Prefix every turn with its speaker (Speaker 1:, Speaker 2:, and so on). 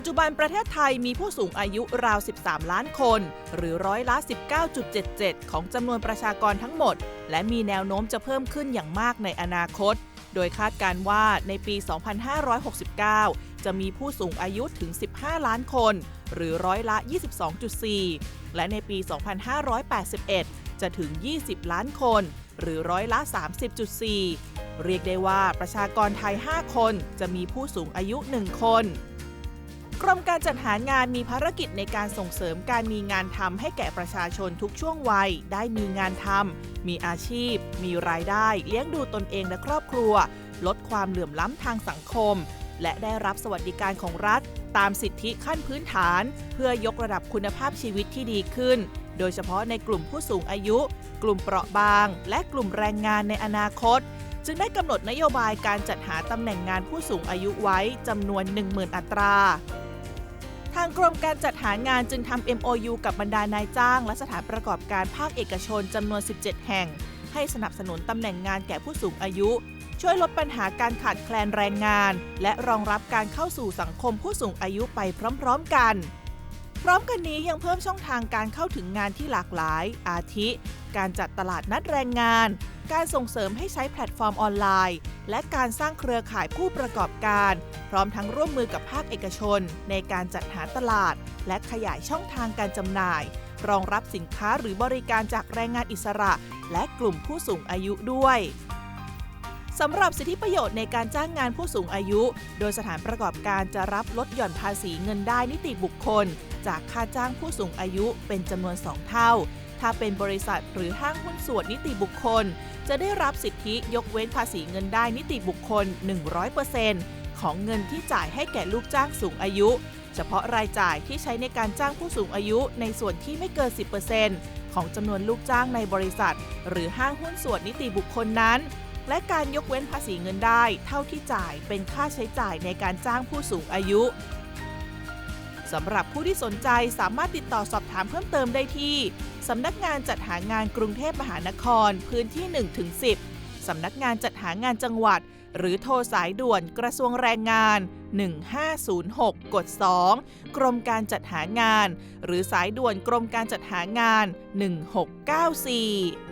Speaker 1: ปัจจุบันประเทศไทยมีผู้สูงอายุราว 13 ล้านคน หรือร้อยละ 19.77 ของจำนวนประชากรทั้งหมด และมีแนวโน้มจะเพิ่มขึ้นอย่างมากในอนาคต โดยคาดการณ์ว่าในปี 2569 จะมีผู้สูงอายุถึง 15 ล้านคน หรือร้อยละ 22.4 และในปี 2581 จะถึง 20 ล้านคน หรือร้อยละ 30.4 เรียกได้ว่าประชากรไทย 5 คนจะมีผู้สูงอายุ 1 คน กรมการจัดหางานมีภารกิจในการส่งเสริมการมีงานทำให้แก่ประชาชนทุกช่วงวัย ได้มีงานทำมีอาชีพ มีรายได้ เลี้ยงดูตนเองและครอบครัว ลดความเหลื่อมล้ำทางสังคม และได้รับสวัสดิการของรัฐ ตามสิทธิขั้นพื้นฐาน เพื่อยกระดับคุณภาพชีวิตที่ดีขึ้น โดยเฉพาะในกลุ่มผู้สูงอายุ กลุ่มเปราะบาง และกลุ่มแรงงานในอนาคตจึงได้กำหนดนโยบายการจัดหาตำแหน่งงานผู้สูงอายุไว้จำนวน 10,000 อัตรา ทางกรมการจัดหางานจึงทำ MOU กับบรรดานายจ้าง และสถานประกอบการภาคเอกชนจำนวน 17 แห่ง ให้สนับสนุนตำแหน่งงานแก่ผู้สูงอายุ ช่วยลดปัญหาการขาดแคลนแรงงาน และรองรับการเข้าสู่สังคมผู้สูงอายุไปพร้อมๆกัน พร้อมกันนี้ยังเพิ่มช่องทางการเข้าถึงงานที่หลากหลาย อาทิ การจัดตลาดนัดแรงงาน การส่งเสริมให้ใช้แพลตฟอร์มออนไลน์ และการสร้างเครือข่ายผู้ประกอบการ พร้อมทั้งร่วมมือกับภาคเอกชน ในการจัดหาตลาด และขยายช่องทางการจำหน่าย รองรับสินค้าหรือบริการจากแรงงานอิสระ และกลุ่มผู้สูงอายุด้วยสำหรับสิทธิประโยชน์ในการจ้างงานผู้สูงอายุ โดยสถานประกอบการจะรับลดหย่อนภาษีเงินได้นิติบุคคล จากค่าจ้างผู้สูงอายุเป็นจำนวน 2 เท่า ถ้าเป็นบริษัทหรือห้างหุ้นส่วนนิติบุคคล จะได้รับสิทธิยกเว้นภาษีเงินได้นิติบุคคล 100%ของเงินที่จ่ายให้แก่ลูกจ้างสูงอายุ เฉพาะรายจ่ายที่ใช้ในการจ้างผู้สูงอายุในส่วนที่ไม่เกิน 10%ของจำนวนลูกจ้างในบริษัท หรือห้างหุ้นส่วนนิติบุคคลนั้นและการยกเว้นภาษีเงินได้เท่าที่จ่ายเป็นค่าใช้จ่ายในการจ้างผู้สูงอายุ สำหรับผู้ที่สนใจสามารถติดต่อสอบถามเพิ่มเติมได้ที่ สำนักงานจัดหางานกรุงเทพมหานครพื้นที่ 1-10 สำนักงานจัดหางานจังหวัด หรือโทรสายด่วนกระทรวงแรงงาน 1506 กด 2 กรมการจัดหางาน หรือสายด่วนกรมการจัดหางาน 1694